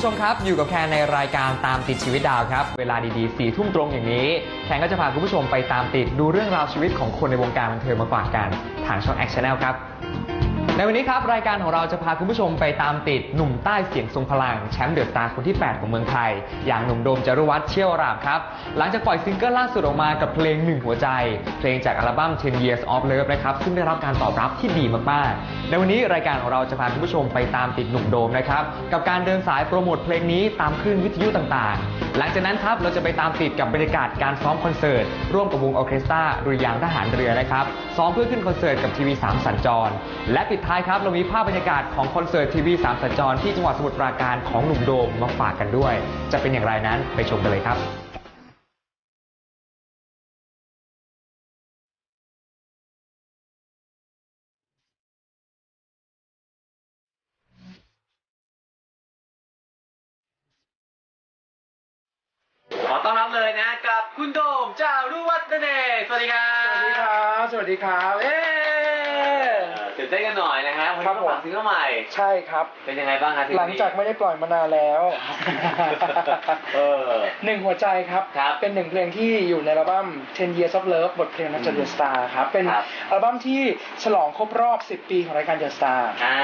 ผู้ชมครับ อยู่กับแคนในรายการตามติดชีวิตดาวครับ เวลาดีๆสี่ทุ่มตรงอย่างนี้ แคนก็จะพาคุณผู้ชมไปตามติดดูเรื่องราวชีวิตของคนในวงการบันเทิงมาฝากกัน ทางช่อง Action Channel ครับ ในวันนี้ครับ รายการของเราจะพาคุณผู้ชมไปตามติดหนุ่มใต้เสียงทรงพลัง แชมป์เดือะสตาคนที่ 8 ของเมืองไทย อย่างหนุ่มโดมจารุวัฒน์เชี่ยวรามครับ หลังจากปล่อยซิงเกิลล่าสุดออกมากับเพลงหนึ่งหัวใจ เพลงจากอัลบั้ม 10 Years of Love นะครับ ซึ่งได้รับการตอบรับที่ดีมากๆ ในวันนี้รายการของเราจะพาคุณผู้ชมไปตามติดหนุ่มโดมนะครับกับการเดินสายโปรโมทเพลงนี้ตามคลื่นวิทยุต่างๆ หลังจากนั้นครับเราจะไปตามติดกับบรรยากาศการซ้อมคอนเสิร์ตร่วมกับวงออเคสตราดุริยางทหารเรือนะครับซ้อมเพื่อขึ้นคอนเสิร์ตกับทีวี3สัญจร และปิดท้ายครับ เรามีภาพบรรยากาศของคอนเสิร์ตทีวีสามสัญจรที่จังหวัดสมุทรปราการของหนุ่มโดมมาฝากกันด้วย จะเป็นอย่างไรนั้นไปชมกันเลยครับ ตื่นเต้นกันหน่อยนะฮะวันครันี้บมาฝากซิงเกิลใหม่ ใช่ครับ เป็นยังไงบ้างครับหลังจากไม่ได้ปล่อยมานานแล้วเออหนึ่งหัวใจครับครับเป็นหนึ่งเพลงที่อยู่ในอัลบั้ม10 Years of Love บทเพลงนักจัด The Star ครับ เป็นครับอัลบั้มที่ฉลองครบรอบ 10 ปีของรายการ The Star อ่า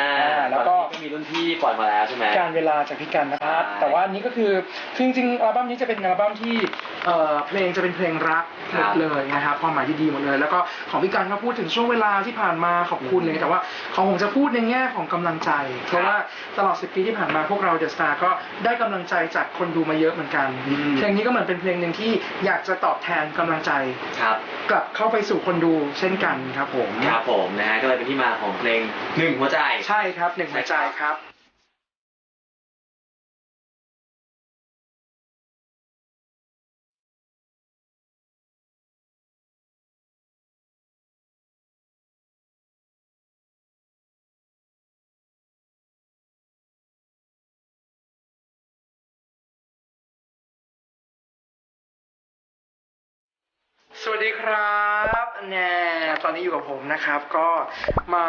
แล้วก็ตอนนี้มีรุ่นพี่ปล่อยมาแล้วใช่ไหมการเวลาจากพี่กันนะครับใช่แต่ว่าอันนี้ก็คือ คือจริงๆอัลบั้มนี้จะเป็นอัลบั้มที่ เอ่อเพลงจะเป็นเพลงรักหมดเลยนะครับความหมายที่ดีหมดเลย แล้วก็ของพี่กันก็พูดถึงช่วงเวลาที่ผ่านมาขอบคุณเลยแต่ว่าของผมจะพูดในแง่ของกำลังใจ เพราะว่าตลอด 10 ปีที่ผ่านมาพวกเราเดอะสตาร์ก็ได้กำลังใจจากคนดูมาเยอะเหมือนกัน อืม เพลงนี้ก็เหมือนเป็นเพลงหนึ่งที่อยากจะตอบแทนกำลังใจ ครับ กลับเข้าไปสู่คนดูเช่นกันครับผม ครับผมนะฮะก็เลยเป็นที่มาของเพลงหนึ่งหัวใจ ใช่ครับหนึ่งหัวใจครับ ครับแน่ตอนนี้อยู่กับผมนะครับ ก็มา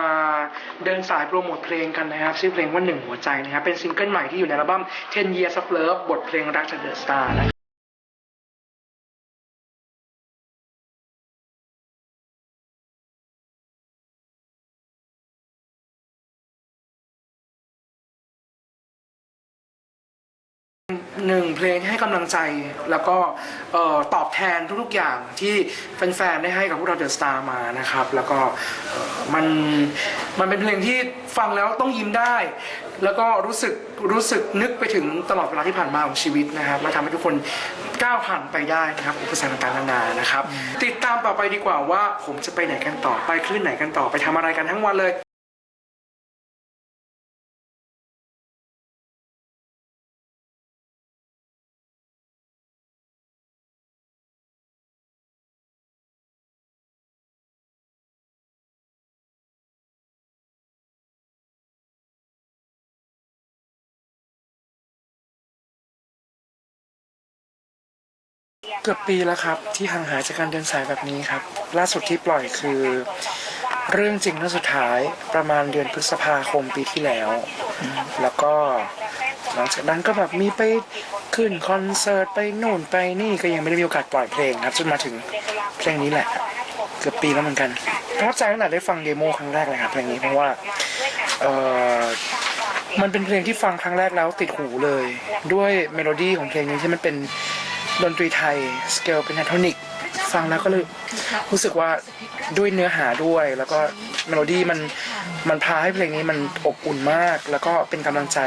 เดินสายโปรโมทเพลงกันนะครับ ชื่อเพลงว่าหนึ่งหัวใจนะครับ เป็นซิงเกิลใหม่ที่อยู่ในอัลบั้ม10 Years of Love บทเพลงรักจากเดอะสตาร์นะครับ หนึ่งเพลงที่ให้กำลังใจแล้วก็เอ่อตอบแทนทุกๆอย่างที่แฟนๆได้ให้กับพวกเราเดอะสตาร์มานะครับ แล้วก็เอ่อมันมันเป็นเพลงที่ฟังแล้วต้องยิ้มได้ แล้วก็รู้สึกรู้สึกนึกไปถึงตลอดเวลาที่ผ่านมาของชีวิตนะครับและทำให้ทุกคนก้าวผ่านไปได้นะครับอุปสรรคต่างๆนานานะครับ ติดตามต่อไปดีกว่าว่าผมจะไปไหนกันต่อไปคลื่นไหนกันต่อไปทำอะไรกันทั้งวันเลย เกือบปีแล้วครับ ที่ห่างหายจากการเดินสายแบบนี้ครับ ล่าสุดที่ปล่อยคือ เรื่องจริงเรื่องสุดท้ายประมาณเดือนพฤษภาคมปีที่แล้ว แล้วก็หลังจากนั้นก็แบบมีไปขึ้นคอนเสิร์ตไปนู่นไปนี่ก็ยังไม่ได้มีโอกาสปล่อยเพลงครับจนมาถึงเพลงนี้แหละ เกือบปีแล้วเหมือนกันประทับใจตั้งแต่ได้ฟังเดโมครั้งแรกเลยครับเพลงนี้เพราะว่าเออมันเป็นเพลงที่ฟังครั้งแรกแล้วติดหูเลย ด้วยเมโลดี้ของเพลงนี้ที่มันเป็น ดนตรีไทยสเกลเป็นไฮโทนิกฟังแล้วก็เลยรู้สึกว่าด้วยเนื้อหาด้วย แล้วก็เมโลดี้มันมันพาให้เพลงนี้มันอบอุ่นมาก แล้วก็เป็นกำลังใจ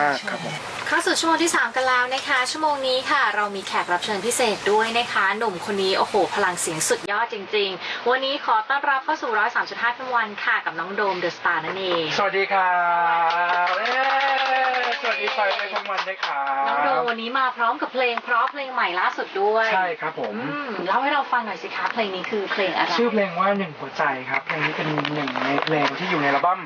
มาก ๆ ครับผมเข้าสู่ชั่วโมงที่ 3 กันแล้วนะคะ ชั่วโมงนี้ค่ะ เรามีแขกรับเชิญพิเศษด้วยนะคะ หนุ่มคนนี้โอ้โห พลังเสียงสุดยอดจริง ๆ วันนี้ขอต้อนรับเข้าสู่ร้อยสามจุดห้าพันวันค่ะกับน้องโดมเดอะสตาร์นั่นเอง สวัสดีครับเอ้ยสวัส ดีไฟไปทั้งวันด้วยครัน้องโดมบวันนี้มาพร้อมกับเพลงเพราะเพลงใหม่ล่าสุดด้วยใช่ครับผม อืมเล่าให้เราฟังหน่อยสิคะเพลงนี้คือเพลงอะไร ชื่อเพลงว่าหนึ่งหัวใจครับเพลงนี้เป็นหนึ่งในเพลงที่อยู่ในอัลบั้ม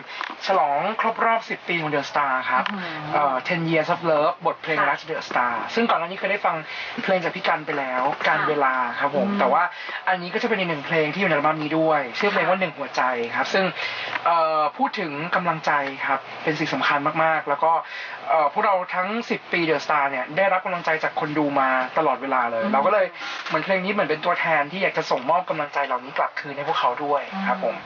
ฉลองครบรอบ 10 ปีของ The Star ครับอื้อหือเอ่อ10 Years of Love บทเพลงค่ะรัก The Star ซึ่งก่อนหน้านี้เคยได้ฟังเพลงจากพี่กันไปแล้ว การค่ะเวลาครับผม อืม แต่ว่าอันนี้ก็จะเป็นอีกหนึ่งเพลงที่อยู่ในอัลบั้มนี้ด้วย ชื่อเพลงว่าหนึ่งหัวใจครับ ซึ่งเอ่อพูดถึงกำลังใจครับเป็นสิ่งสำคัญมากๆ แล้วก็เอ่อพวกเราทั้ง 10 ปีเดอะสตาร์เนี่ยได้รับกำลังใจจากคนดูมาตลอดเวลาเลย เราก็เลยเหมือนเพลงนี้เหมือนเป็นตัวแทนที่อยากจะส่งมอบกำลังใจเหล่านี้กลับคืนให้พวกเขาด้วยครับผม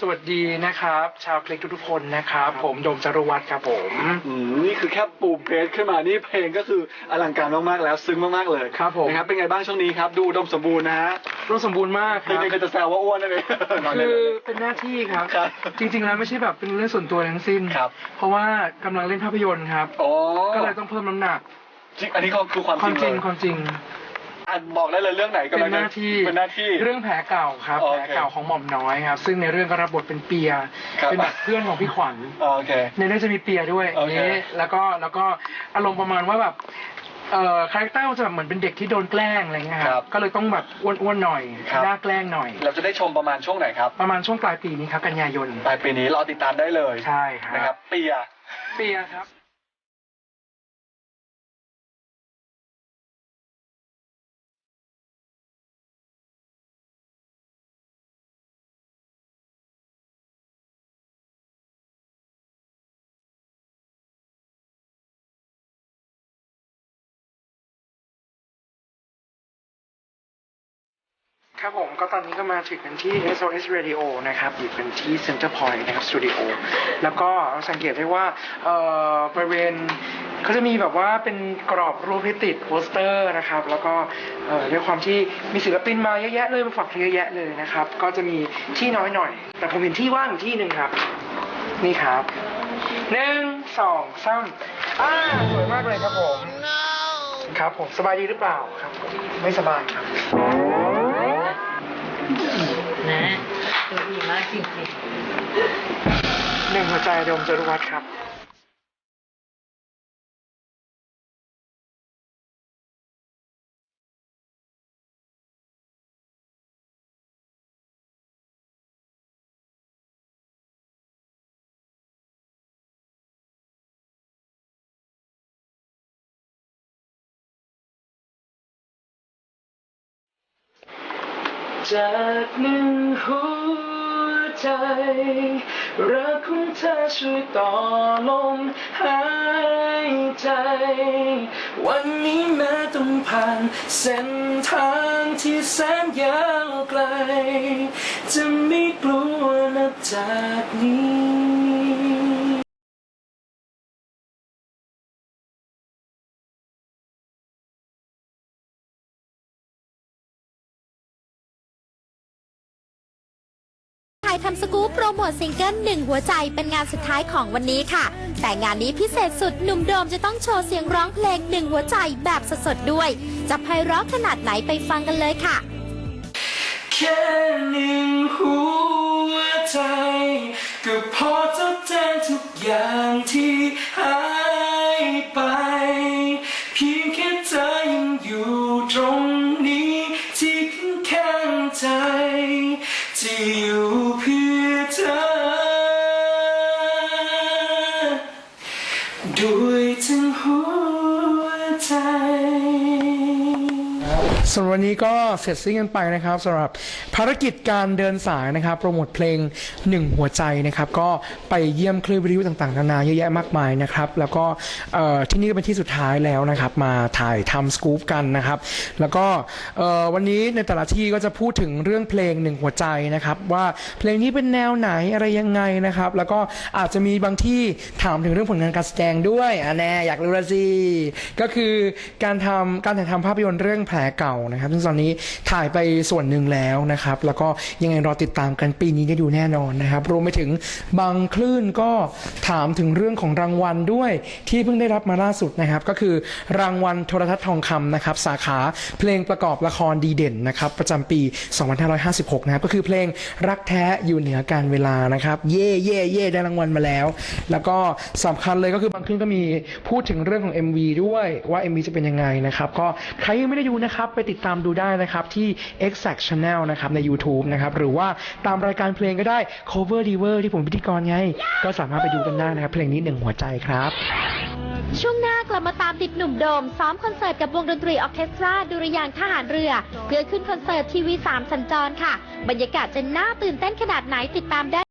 สวัสดีนะครับ ชาวคลิกทุกๆคนนะครับ ผมโดมจารวัตรครับผม อืมนี่คือแค่ปูเพจขึ้นมานี่เพลงก็คืออลังการมากๆแล้วซึ้งมากๆเลยครับผม นะครับเป็นไงบ้างช่วงนี้ครับ ดูอุดมสมบูรณ์นะฮะร่วมสมบูรณ์มากคคือรับก็จะแซวว่าอ้วนนั่นเองคือเป็นหน้าที่ครับ ครับ จริง ๆ แล้วไม่ใช่แบบเป็นเรื่องส่วนตัวทั้งสิ้น ครับเพราะว่ากำลังเล่นภาพยนตร์ครับโอ้ก็เลยต้องเพิ่มน้ำหนัก จริงอันนี้ก็คือความความจจริริงงเลยความจริง อะบอกได้เลยเรื่องไหนก็เป็นหน้าที่เป็นหน้าที่ เรื่องแผลเก่าครับ โอแผเคลเก่าของหม่อมน้อยครับ ซึ่งในเรื่องก็รับบทเป็นเปีย ครับ เป็นแบบเพื่อนของพี่ขวัญ โอเค ในเรื่องจะมีเปียด้วยโอเคนี่แล้วก็แล้วก็อารมณ์ประมาณว่าแบบเอ่อคาแรคเตอร์มันจะแบบเหมือนเป็นเด็กที่โดนแกล้งอะไรเงี้ยครับก็เลยต้องแบบอ้วนๆหน่อยครับน่าแกล้งหน่อย เราจะได้ชมประมาณช่วงไหนครับประมาณช่วงปลายปีนี้ครับกันยายนปลายปีนี้รอติดตามได้เลยใช่คนะครัรับ บเปีย เปียครับ ครับผมก็ตอนนี้ก็มาถึงกันที่ SOS Radio นะครับอยู่กันที่ Center Point นะครับสตูดิโอแล้วก็สังเกตได้ว่าเอ่อบริเวณเขาจะมีแบบว่าเป็นกรอบรูปที่ติดโปสเตอร์นะครับ แล้วก็เอ่อด้วยความที่มีศิลปินมาเยอะแยะเลยมาฝากเพลงเยอะแยะเลยนะครับ ก็จะมีที่น้อยหน่อย แต่ผมเห็นที่ว่างอยู่ที่หนึ่งครับ นี่ครับหนึ่งสองสามอ่าสวยมากเลยครับผม ครับผมสบายดีหรือเปล่าครับผมไม่สบายครับ นะดูดีมากจริงๆหนึ่งหัวใจโดมจรุวัฒน์ครับจากหนึ่งหัวใจ รักของเธอช่วยต่อลมหายใจ วันนี้แม้ต้องผ่านเส้นทางที่แสนยาวไกล จะไม่กลัวนับจากนี้ ทำสกู๊ปโปรโมทซิงเกิลหนึ่งหัวใจเป็นงานสุดท้ายของวันนี้ค่ะ แต่งานนี้พิเศษสุดหนุ่มโดมจะต้องโชว์เสียงร้องเพลงหนึ่งหัวใจแบบสดๆด้วย จะไพเราะขนาดไหนไปฟังกันเลยค่ะ แค่หนึ่งหัวใจก็พอทดแทนทุกอย่างที่หายไป ส่วนวันนี้ก็เสร็จสิ้นกันไปนะครับสำหรับภารกิจการเดินสายนะครับโปรโมทเพลงหนึ่งหัวใจนะครับก็ไปเยี่ยมคลื่นวิทยุต่างๆนานาเยอะแยะมากมายนะครับแล้วก็ที่นี่ก็เป็นที่สุดท้ายแล้วนะครับมาถ่ายทำสกู๊ปกันนะครับแล้วก็วันนี้ในแต่ละที่ก็จะพูดถึงเรื่องเพลงหนึ่งหัวใจนะครับว่าเพลงนี้เป็นแนวไหนอะไรยังไงนะครับแล้วก็อาจจะมีบางที่ถามถึงเรื่องผลงานการแสดงด้วยอะแน่อยากรู้ละสิก็คือการทำการถ่ายทำภาพยนตร์เรื่องแผลเก่านะครับซึ่งตอนนี้ถ่ายไปส่วนหนึ่งแล้วนะครับ แล้วก็ยังไงรอติดตามกันปีนี้ได้ดูแน่นอนนะครับ รวมไปถึงบางคลื่นก็ถามถึงเรื่องของรางวัลด้วยที่เพิ่งได้รับมาล่าสุดนะครับ ก็คือรางวัลโทรทัศน์ทองคำนะครับ สาขาเพลงประกอบละครดีเด่นนะครับ ประจำปี 2556 นะครับ ก็คือเพลงรักแท้อยู่เหนือการเวลานะครับ เย่เย่เย่ได้รางวัลมาแล้ว แล้วก็สำคัญเลยก็คือบางคลื่นก็มีพูดถึงเรื่องของ MV ด้วยว่า MV จะเป็นยังไงนะครับ ก็ใครยังไม่ได้ดูนะครับไปติดตามดูได้นะครับที่ Exact Channel นะครับใน YouTube นะครับหรือว่าตามรายการเพลงก็ได้ Cover Diver ที่ผมเป็นพิธีกรไง ก็สามารถไปดูกันได้นะครับ เพลงนี้หนึ่งหัวใจครับ ช่วงหน้ากลับจะมาตามติดหนุ่มโดม ซ้อมคอนเสิร์ตกับวงดนตรีออร์เคสตราดุริยางค์ทหารเรือ เพื่อขึ้นคอนเสิร์ตทีวีสามสัญจรค่ะ บรรยากาศจะน่าตื่นเต้นขนาดไหนติดตามได้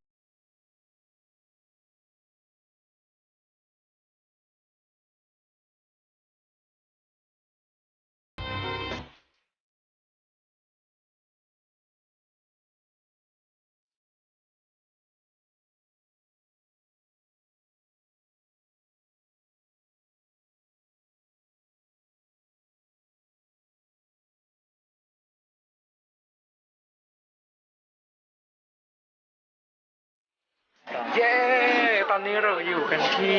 เย้ ตอนนี้เราอยู่กันที่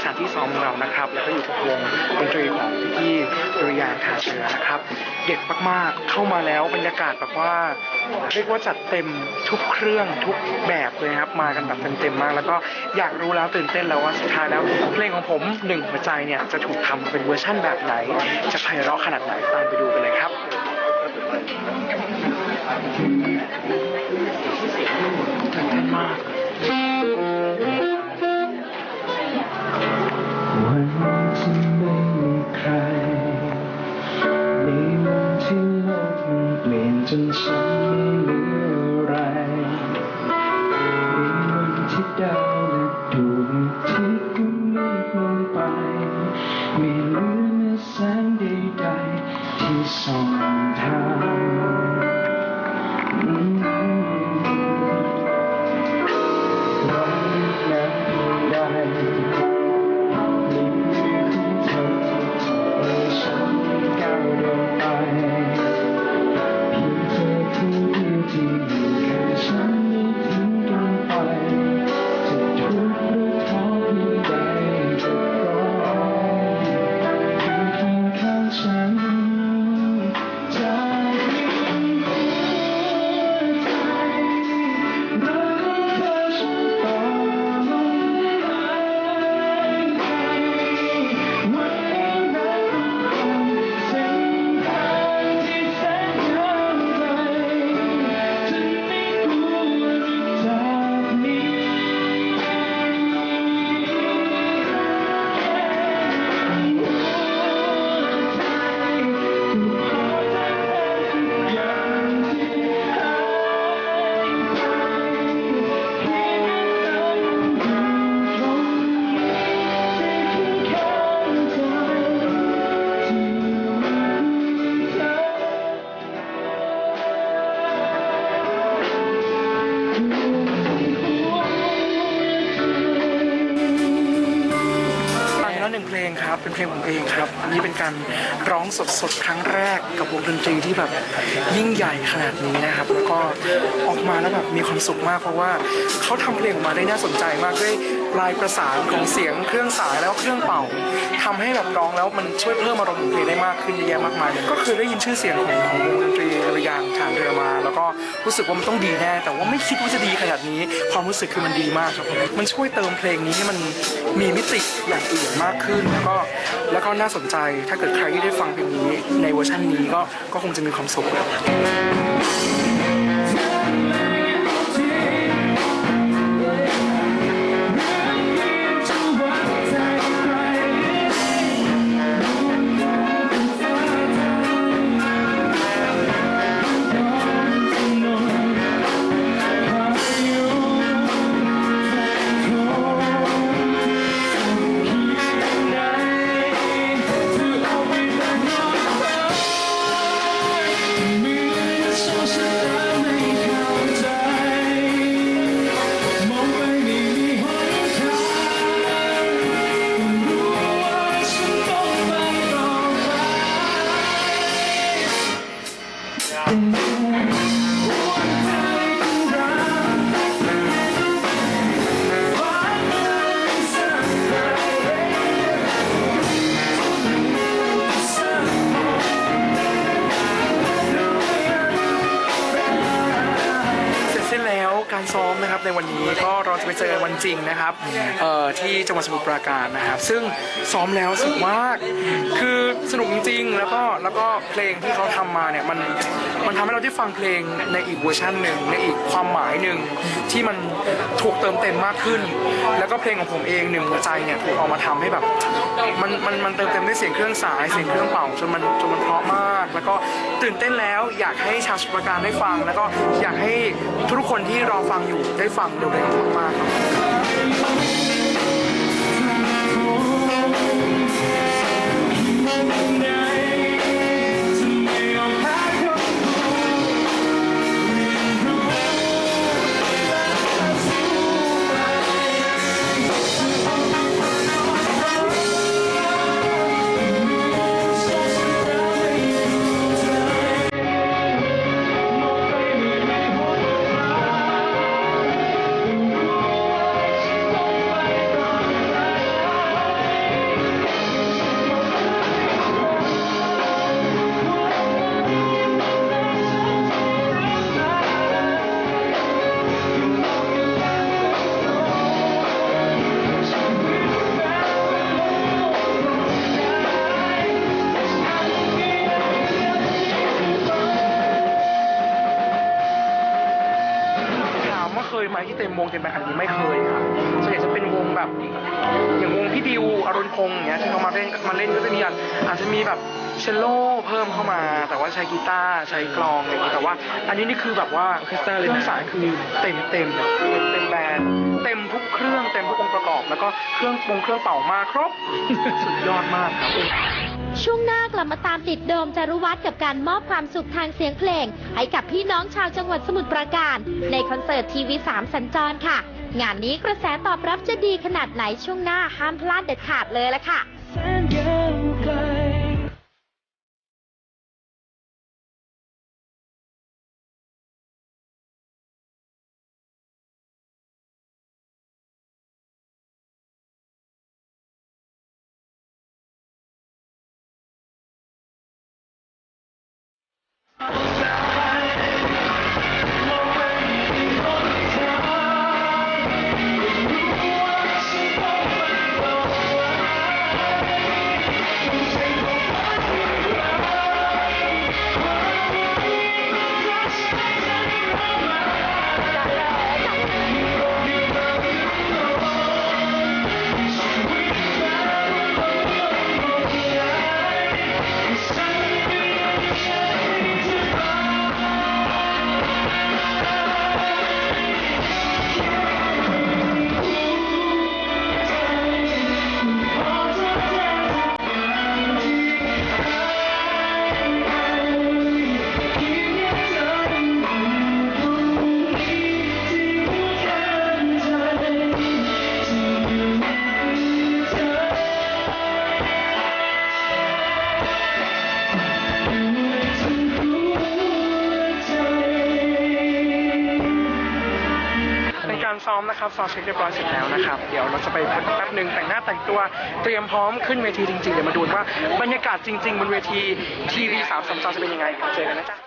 สถานที่ซ้อมของเรานะครับ แล้วก็อยู่กับวงดนตรีของพี่ๆดุริยางค์ทหาเรือนะครับ เด็ดมากๆ เข้ามาแล้วบรรยากาศแบบว่า เรียกว่าจัดเต็มทุกเครื่องทุกแบบเลยครับ มากันแบบเต็มๆมาก แล้วก็อยากรู้แล้วตื่นเต้นแล้วว่าสุดท้ายแล้วเพลงของผมหนึ่งหัวใจเนี่ยจะถูกทำเป็นเวอร์ชั่นแบบไหน จะไพเราะขนาดไหนตามไปดูกันเลยครับ การร้องสดๆ ครั้งแรกกับวงดนตรีที่แบบยิ่งใหญ่ขนาดนี้นะครับ แล้วก็ออกมาแล้วแบบมีความสุขมากเพราะว่าเขาทำเพลงออกมาได้น่าสนใจมากด้วย ลายประสานของเสียงเครื่องสายแล้วเครื่องเป่าทำให้แบบร้องแล้วมันช่วยเพิ่มอารมณ์ของเพลงได้มากขึ้นเยอะแยะมากมายก็คือได้ยินชื่อเสียงของของวงดนตรีระยางฐานเรือมา แล้วก็รู้สึกว่ามันต้องดีแน่ แต่ว่าไม่คิดว่าจะดีขนาดนี้ ความรู้สึกคือมันดีมากครับมมันช่วยเติมเพลงนี้ให้มันมีมิติอย่างอื่นมากขึ้นแล้วก็แล้วก็น่าสนใจถ้าเกิดใครที่ได้ฟังเพลงนี้ในเวอร์ชันนี้ก็ก็คงจะมีความสุขครับ วันนี้ก็เราจะไปเจอวันจริงนะครับเอ่อที่จังหวัดสมุทรปราการนะครับ ซึ่งซ้อมแล้วสนุกมาก คือสนุกจริงๆแล้วก็แล้วก็เพลงที่เขาทำมาเนี่ยมันมันทำให้เราได้ฟังเพลงในอีกเวอร์ชันหนึ่งในอีกความหมายหนึ่งที่มันถูกเติมเต็มมากขึ้น แล้วก็เพลงของผมเองหนึ่งหัวใจเนี่ยถูกเอามาทำให้แบบมันมันมันเติมเต็มด้วยเสียงเครื่องสายเสียงเครื่องเป่าจนมันจนมันเพราะมาก แล้วก็ตื่นเต้นแล้วอยากให้ชาวสมุทรปราการได้ฟัง แล้วก็อยากให้ทุกคนที่รอฟังอยู่ได้ฟังเร็วๆมากๆครับ เคยไหมที่เต็มวงเต็มแบบอันนี้ไม่เคยครับส่วนใหญ่จะเป็นวงแบบ อย่างวงพี่ดิวอรุณพงษ์อย่างเงี้ยที่เขามาเล่นมาเล่นก็จะมีอาจอาจจะมีแบบเชลโล่เพิ่มเข้ามา แต่ว่าใช้กีตาร์ใช้กลองอะไรอย่างเงี้ยแต่ว่า อันนี้นี่คือแบบว่าเครื่องสายคือเต็มเต็มเต็มแบนด์เต็มทุกเครื่องเต็มทุกองค์ประกอบ แล้วก็เครื่องปรุงเครื่องเป่ามาครบ สุดยอดมากครับ ช่วงหน้ากลับมาตามติดโดมจารุวัฒน์กับการมอบความสุขทางเสียงเพลง ให้กับพี่น้องชาวจังหวัดสมุทรปราการ ในคอนเสิร์ตทีวีสามสัญจรค่ะ งานนี้กระแสตอบรับจะดีขนาดไหนช่วงหน้าห้ามพลาดเด็ดขาดเลยละค่ะ ซ้อมเสร็คเรียบร้อยเสร็จแล้วนะครับ เดี๋ยวเราจะไปพักแป๊บหนึ่งแต่งหน้าแต่งตัวเตรียมพร้อมขึ้นเวทีจริงๆ เดี๋ยวมาดูว่าบรรยากาศจริงๆบนเวทีทีวีสามสามจรจะเป็นยังไงเจอกันนะจ๊ะ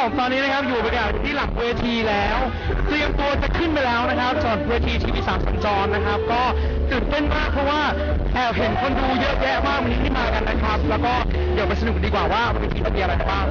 ผมตอนนี้นะครับอยู่บรรยากาศที่หลังเวทีแล้ว เตรียมตัวจะขึ้นไปแล้วนะครับจอดเวทีทีวีสามสัญจรนะครับ ก็ตื่นเต้นมากเพราะว่าแอบเห็นคนดูเยอะแยะมากวันนี้ที่มากันนะครับ แล้วก็เดี๋ยวไปสนุกดีกว่าว่าเวทีจะมีอะไรบ้าง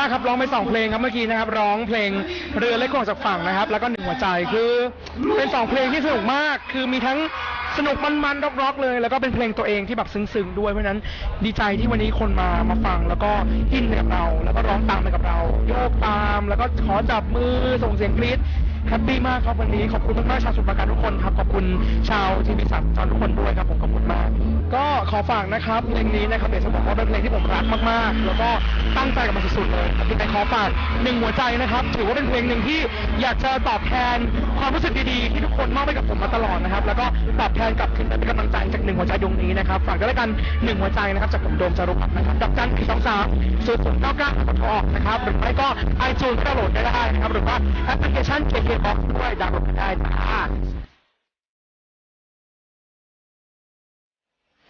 ากครับร้องไปสองเพลงครับเมื่อกี้นะครับร้องเพลงเรือเล็กออกจากฝั่งนะครับ แล้วก็หนึ่งหัวใจคือเป็นสองเพลงที่สนุกมาก คือมีทั้งสนุกมันๆร็อกๆเลย แล้วก็เป็นเพลงตัวเองที่แบบซึ้งๆด้วยเพราะฉะนั้นดีใจที่วันนี้คนมามาฟังแล้วก็อินไปกับเรา แล้วก็ร้องตามไปกับเราโยกตาม แล้วก็ขอจับมือส่งเสียงกรี๊ดแฮปปี้มากครับวันนี้ขอบคุณมากๆชาวสุพรรณการทุกคนครับขอบคุณชาวทีวีสามจอนทุกคนด้วยครับผมขอบคุณมาก ก็ขอฝากนะครับเพลงนี้นะครับเดี๋ยวจะบอกว่าเป็นเพลงที่ผมรักมากๆ แล้วก็ตั้งใจกับมันสุดๆเลยครับยังไงขอฝากหนึ่งหัวใจนะครับ ถือว่าเป็นเพลงหนึ่งที่อยากจะตอบแทนความรู้สึกดีๆ ที่ทุกคนมอบให้กับผมมาตลอดนะครับ แล้วก็ตอบแทนกลับคืนไปเป็นกำลังใจจากหนึ่งหัวใจดวงนี้นะครับ ฝากด้วยแล้วกันหนึ่งหัวใจนะครับจากผมโดมจารุพัฒน์นะครับดับจันสี่สองสามศูนย์ศูนย์เก้าเก้ากดโทรออกนะครับ หรือไม่ก็ไอจูนก็ดาวน์โหลดได้นะครับ หรือว่าแอปพลิเคชัน KKBox ด้วยดาวน์โหลดได้จ้า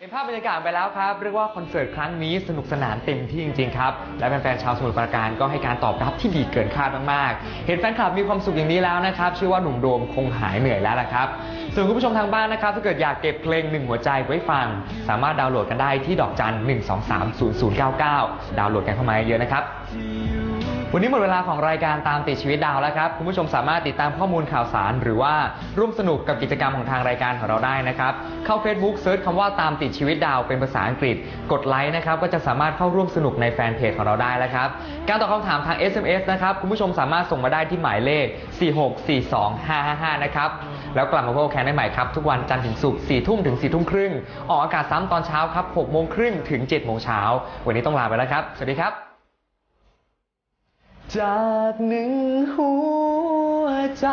เห็นภาพบรรยากาศไปแล้วครับ เรียกว่าคอนเสิร์ตครั้งนี้สนุกสนานเต็มที่จริงๆครับ และแฟนๆชาวสมุทรปราการก็ให้การตอบรับที่ดีเกินคาดมากๆ เห็นแฟนคลับมีความสุขอย่างนี้แล้วนะครับเชื่อว่าหนุ่มโดมคงหายเหนื่อยแล้วละครับ ส่วนคุณผู้ชมทางบ้านนะครับ ถ้าเกิดอยากเก็บเพลงหนึ่งหัวใจไว้ฟัง สามารถดาวน์โหลดกันได้ที่ดอกจัน 1 2 3 0 0 9 9 ดาวน์โหลดกันเข้ามาเยอะนะครับ วันนี้หมดเวลาของรายการตามติดชีวิตดาวแล้วครับคุณผู้ชมสามารถติดตามข้อมูลข่าวสาร หรือว่าร่วมสนุกกับกิจกรรมของทางรายการของเราได้นะครับเข้า Facebook เซิร์ชคำว่าตามติดชีวิตดาวเป็นภาษาอังกฤษ กดไลค์นะครับก็จะสามารถเข้าร่วมสนุกในแฟนเพจของเราได้แล้วครับการตอบคำถามทาง SMS นะครับคุณผู้ชมสามารถส่งมาได้ที่หมายเลข 4642555 นะครับแล้วกลับมาพบกันได้ใหม่ครับทุกวันจันทร์ถึงศุกร์4ทุ่มถึง4ทุ่มครึ่งออกอากาศซ้ำตอนเช้าครับ6โมงครึ่งถึง7โมงเช้าวันนี้ต้องลาไปแล้วครับ สวัสดีครับ จากหนึ่งหัวใจ